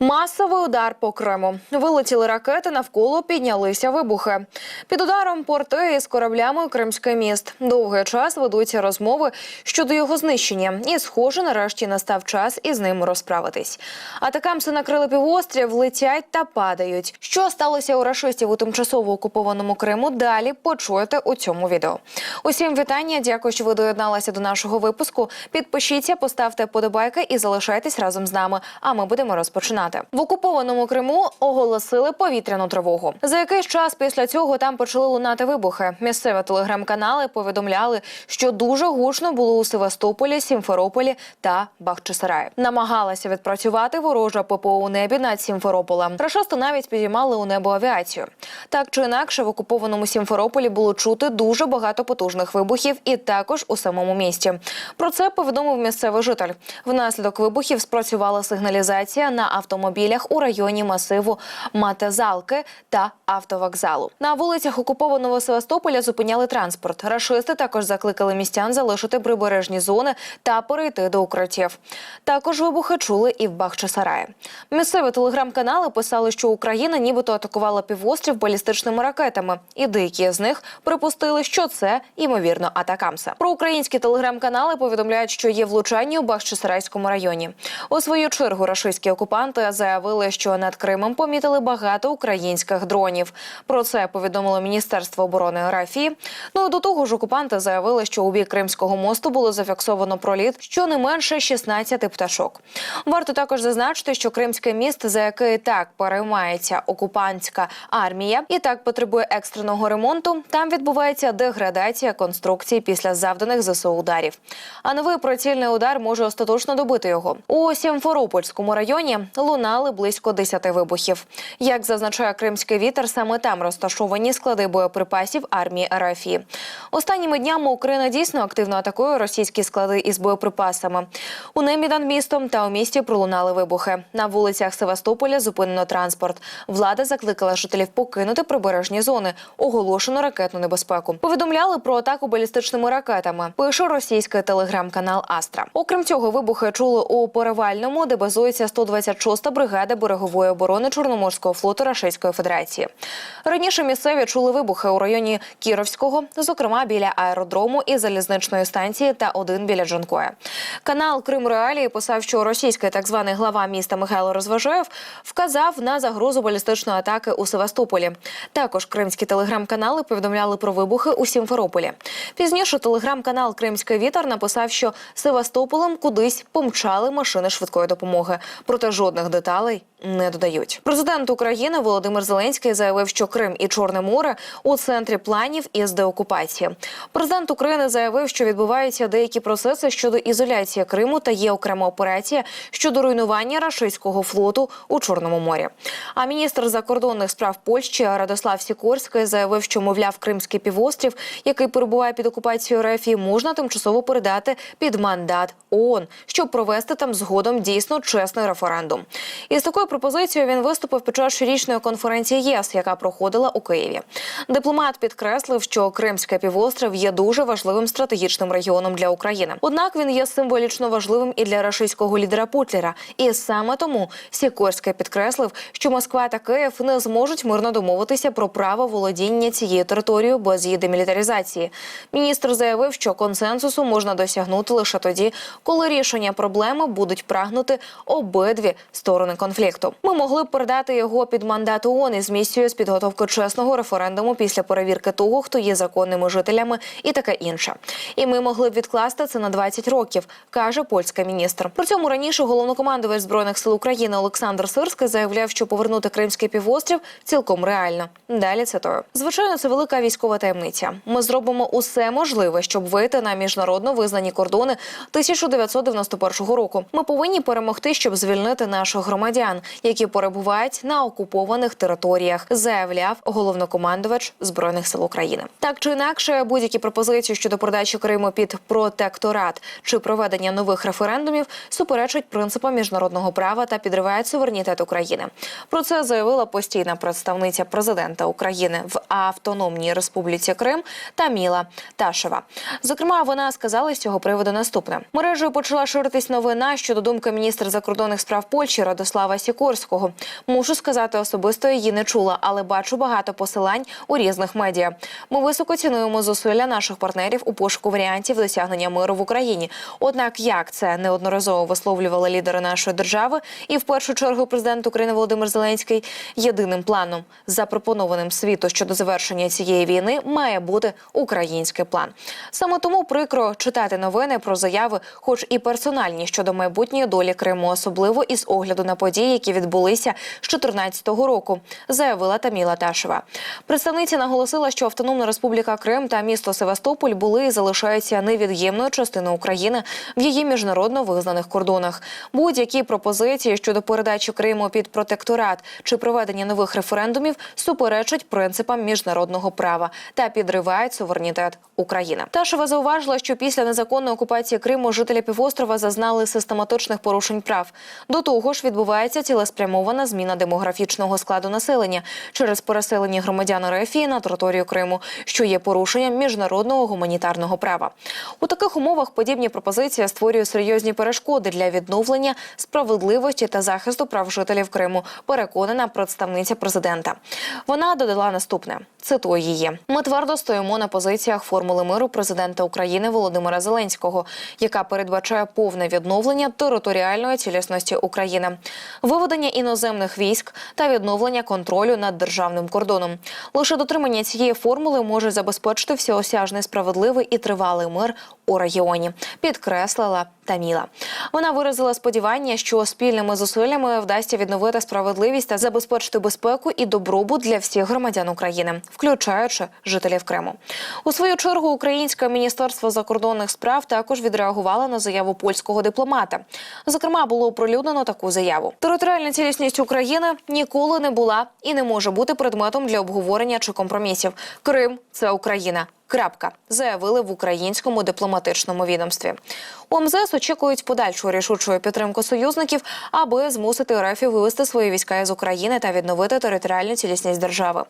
Масовий удар по Криму. Вилетіли ракети, навколо піднялися вибухи. Під ударом порти із кораблями Кримський міст. Довгий час ведуться розмови щодо його знищення. І, схоже, нарешті настав час із ним розправитись. Атакамси накрили півострів, летять та падають. Що сталося у рашистів у тимчасово окупованому Криму? Далі почуєте у цьому відео. Усім вітання. Дякую, що ви доєдналися до нашого випуску. Підпишіться, поставте подобайки і залишайтесь разом з нами. А ми будемо розпочинати. В окупованому Криму оголосили повітряну тривогу. За якийсь час після цього там почали лунати вибухи. Місцеві телеграм-канали повідомляли, що дуже гучно було у Севастополі, Сімферополі та Бахчисараї. Намагалася відпрацювати ворожа ППО у небі над Сімферополем. Рашисти навіть підіймали у небо авіацію. Так чи інакше, в окупованому Сімферополі було чути дуже багато потужних вибухів, і також у самому місті. Про це повідомив місцевий житель. Внаслідок вибухів спрацювала сигналізація на автомобілях у районі масиву Матезалки та автовокзалу. На вулицях окупованого Севастополя зупиняли транспорт. Рашисти також закликали містян залишити прибережні зони та перейти до укриттів. Також вибухи чули і в Бахчисараї. Місцеві телеграм-канали писали, що Україна нібито атакувала півострів балістичними ракетами, і деякі з них припустили, що це ймовірно атакамса. Про українські телеграм-канали повідомляють, що є влучання у Бахчисарайському районі. У свою чергу рашистські окупанти заявили, що над Кримом помітили багато українських дронів. Про це повідомило Міністерство оборони РФ. Ну і до того ж, окупанти заявили, що у бік Кримського мосту було зафіксовано проліт щонайменше 16 пташок. Варто також зазначити, що Кримський міст, за який так переймається окупантська армія, і так потребує екстреного ремонту. Там відбувається деградація конструкції після завданих ЗСУ ударів. А новий прицільний удар може остаточно добити його. У Сімферопольському районі лунали близько 10 вибухів. Як зазначає кримський вітер, саме там розташовані склади боєприпасів армії РФ. Останніми днями Україна дійсно активно атакує російські склади із боєприпасами. У небі над містом та у місті пролунали вибухи. На вулицях Севастополя зупинено транспорт. Влада закликала жителів покинути прибережні зони. Оголошено ракетну небезпеку. Повідомляли про атаку балістичними ракетами. Пише російський телеграм-канал Астра. Окрім цього, вибухи чули у Перевальному, де базується 126-та бригада берегової оборони Чорноморського флоту Російської Федерації. Раніше місцеві чули вибухи у районі Кіровського, зокрема біля аеродрому і залізничної станції, та один біля Джанкоя. Канал Крим Реалії писав, що російський так званий глава міста Михайло Розважаєв вказав на загрозу балістичної атаки у Севастополі. Також кримські телеграм-канали повідомляли про вибухи у Сімферополі. Пізніше телеграм-канал Кримський вітер написав, що Севастополем кудись помчали машини швидкої допомоги. Проте жодних деталей не додають. Президент України Володимир Зеленський заявив, що Крим і Чорне море у центрі планів із деокупації. Президент України заявив, що відбуваються деякі процеси щодо ізоляції Криму та є окрема операція щодо руйнування рашистського флоту у Чорному морі. А міністр закордонних справ Польщі Радослав Сікорський заявив, що мовляв Кримський півострів, який перебуває під окупацією РФ, можна тимчасово передати під мандат ООН, щоб провести там згодом дійсно чесний референдум. Із такою пропозицією він виступив під час щорічної конференції ЄС, яка проходила у Києві. Дипломат підкреслив, що Кримський півострів є дуже важливим стратегічним регіоном для України. Однак він є символічно важливим і для рашистського лідера Путлера. І саме тому Сікорський підкреслив, що Москва та Київ не зможуть мирно домовитися про право володіння цією територією без її демілітаризації. Міністр заявив, що консенсусу можна досягнути лише тоді, коли рішення проблеми будуть прагнути обидві сторони конфлікту. Ми могли б передати його під мандат ООН із місією з підготовки чесного референдуму після перевірки того, хто є законними жителями, і таке інше. І ми могли б відкласти це на 20 років, каже польська міністр. При цьому раніше головнокомандувач збройних сил України Олександр Сирський заявляв, що повернути Кримський півострів цілком реально. Далі цитую. звичайно, це велика військова таємниця. Ми зробимо усе можливе, щоб вийти на міжнародно визнані кордони 1991 року. Ми повинні перемогти, щоб звільнити наших громадян, які перебувають на окупованих територіях, заявляв головнокомандувач збройних сил України. Так чи інакше, будь-які пропозиції щодо передачі Криму під протекторат чи проведення нових референдумів суперечать принципам міжнародного права та підривають суверенітет України. Про це заявила постійна представниця президента України в Автономній Республіці Крим Таміла Ташева. Зокрема, вона сказала з цього приводу наступне: мережею почала ширитись новина щодо думки міністра закордонних справ Польщі Радослава Сікорського. Мушу сказати, особисто її не чула, але бачу багато посилань у різних медіа. Ми високо цінуємо зусилля наших партнерів у пошуку варіантів досягнення миру в Україні. Однак, як це неодноразово висловлювали лідери нашої держави, і в першу чергу президент України Володимир Зеленський, єдиним планом, запропонованим світу щодо завершення цієї війни, має бути український план. Саме тому прикро читати новини про заяви, хоч і персональні щодо майбутньої долі Криму, особливо із огляду на події, які відбулися з 2014 року, заявила Таміла Ташева. Представниця наголосила, що Автономна Республіка Крим та місто Севастополь були і залишаються невід'ємною частиною України в її міжнародно визнаних кордонах. Будь-які пропозиції щодо передачі Криму під протекторат чи проведення нових референдумів суперечать принципам міжнародного права та підривають суверенітет України. Ташева зауважила, що після незаконної окупації Криму жителі півострова зазнали систематичних порушень прав. До того ж, відбувається цілеспрямована зміна демографічного складу населення через переселення громадян РФ на територію Криму, що є порушенням міжнародного гуманітарного права. У таких умовах подібні пропозиції створюють серйозні перешкоди для відновлення справедливості та захисту прав жителів Криму. Переконана представниця президента. Вона додала наступне: цитую її: ми твердо стоїмо на позиціях формули миру президента України Володимира Зеленського, яка передбачає повне відновлення територіальної цілісності України, виведення іноземних військ та відновлення контролю над державним кордоном. Лише дотримання цієї формули може забезпечити всеосяжний справедливий і тривалий мир у регіоні. Підкреслила Таміла. Вона виразила сподівання, що спільними зусиллями вдасться відновити справедливість та забезпечити безпеку і добробут для всіх громадян України, включаючи жителів Криму. У свою чергу Українське міністерство закордонних справ також відреагувало на заяву польського дипломата. Зокрема, було оприлюднено таку заяву: територіальна цілісність України ніколи не була і не може бути предметом для обговорення чи компромісів. Крим це Україна. Крапка заявили в українському дипломатичному відомстві. У МЗС очікують подальшу рішучу підтримку союзників, аби змусити РФ вивести свої війська із України та відновити територіальну цілісність держави.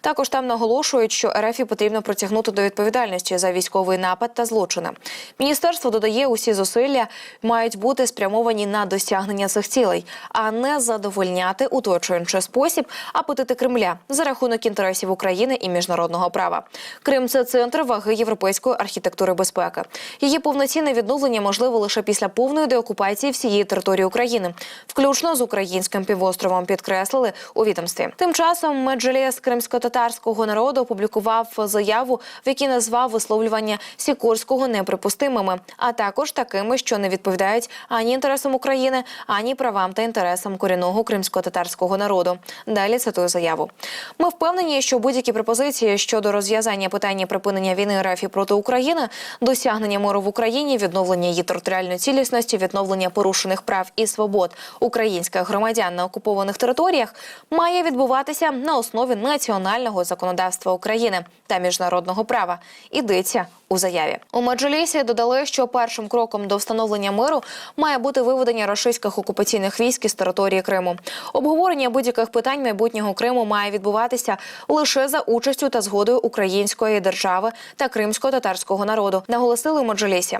Також там наголошують, що РФ потрібно притягнути до відповідальності за військовий напад та злочини. Міністерство додає, усі зусилля мають бути спрямовані на досягнення цих цілей, а не задовольняти у той чи інший спосіб апетити Кремля за рахунок інтересів України і міжнародного права. Крим це центр ваги європейської архітектури безпеки. Її повноцінне відновлення можливо лише після повної деокупації всієї території України, включно з українським півостровом. Підкреслили у відомстві. Тим часом меджліс кримсько-татарського народу опублікував заяву, в якій назвав висловлювання Сікорського неприпустимими, а також такими, що не відповідають ані інтересам України, ані правам та інтересам корінного кримсько-татарського народу. Далі цитую заяву. Ми впевнені, що будь-які пропозиції щодо розв'язання питання припинення війни РФ проти України, досягнення миру в Україні, відновлення її територіальної цілісності, відновлення порушених прав і свобод українських громадян на окупованих територіях має відбуватися на основі національного законодавства України та міжнародного права. Ідеться у заяві. У Меджлісі додали, що першим кроком до встановлення миру має бути виведення російських окупаційних військ із території Криму. Обговорення будь-яких питань майбутнього Криму має відбуватися лише за участю та згодою української держави та кримсько-татарського народу. Наголосили у Меджлісі.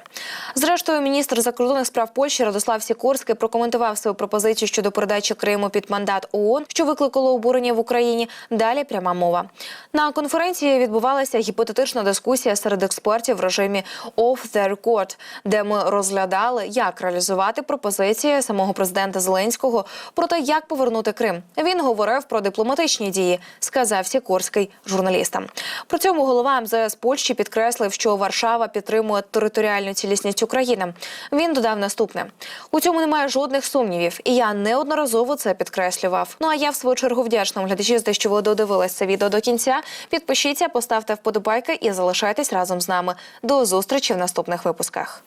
Зрештою, міністр закордонних справ Польщі Радослав Сікорський прокоментував свою пропозицію щодо передачі Криму під мандат ООН, що викликало обурення в Україні. Далі пряма мова на конференції відбувалася гіпотетична дискусія серед експертів в режимі «off the record», де ми розглядали, як реалізувати пропозиції самого президента Зеленського про те, як повернути Крим. Він говорив про дипломатичні дії, сказав Сікорський журналістам. При цьому голова МЗС Польщі підкреслив, що Варшава підтримує територіальну цілісність України. Він додав наступне: у цьому немає жодних сумнівів, і я неодноразово це підкреслював. Ну а я в свою чергу вдячна глядачі, за що ви додивились це відео до кінця. Підпишіться, поставте вподобайки і залишайтесь разом з нами. До зустрічі в наступних випусках.